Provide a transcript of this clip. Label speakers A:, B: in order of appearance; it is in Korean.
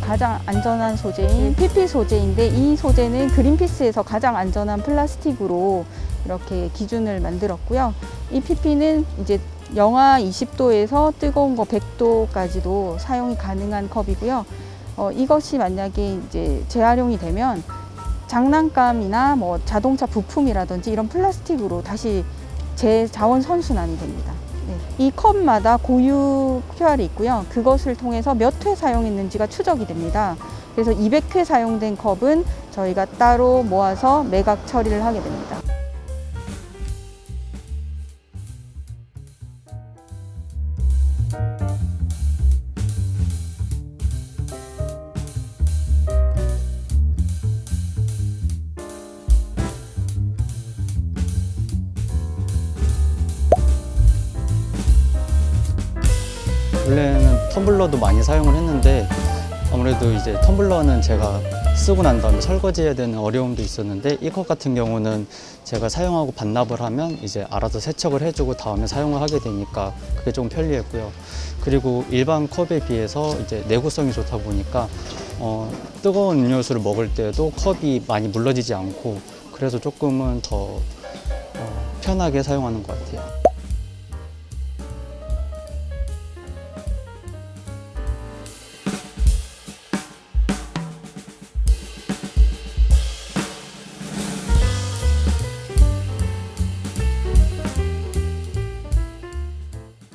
A: 가장 안전한 소재인 PP 소재인데 이 소재는 그린피스에서 가장 안전한 플라스틱으로 이렇게 기준을 만들었고요. 이 PP는 이제 영하 20도에서 뜨거운 거 100도까지도 사용이 가능한 컵이고요. 어, 이것이 만약에 이제 재활용이 되면 장난감이나 뭐 자동차 부품이라든지 이런 플라스틱으로 다시 재자원 선순환이 됩니다. 네. 이 컵마다 고유 QR이 있고요. 그것을 통해서 몇 회 사용했는지가 추적이 됩니다. 그래서 200회 사용된 컵은 저희가 따로 모아서 매각 처리를 하게 됩니다.
B: 원래는 텀블러도 많이 사용을 했는데 아무래도 이제 텀블러는 제가 쓰고 난 다음에 설거지해야 되는 어려움도 있었는데 이 컵 같은 경우는 제가 사용하고 반납을 하면 이제 알아서 세척을 해주고 다음에 사용을 하게 되니까 그게 좀 편리했고요. 그리고 일반 컵에 비해서 이제 내구성이 좋다 보니까 어, 뜨거운 음료수를 먹을 때도 컵이 많이 물러지지 않고 그래서 조금은 더 어, 편하게 사용하는 것 같아요.